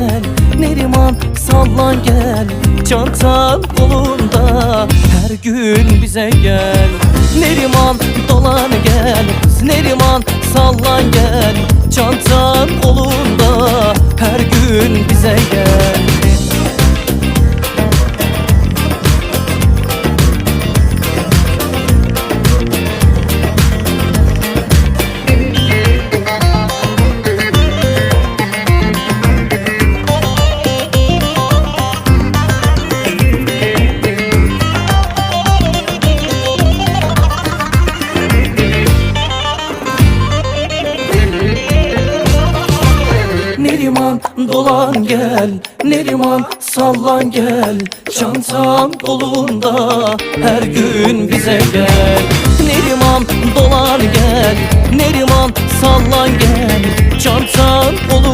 gel Neriman sallan gel Çantan kolunda. Her gün bize gel Neriman dolan gel Neriman sallan gel Çantan kolunda. Her gün bize gel Neriman dolan gel. Neriman sallan gel. Çantam kolunda Her gün bize gel. Neriman dolan gel. Neriman sallan gel. Çantam kolunda Her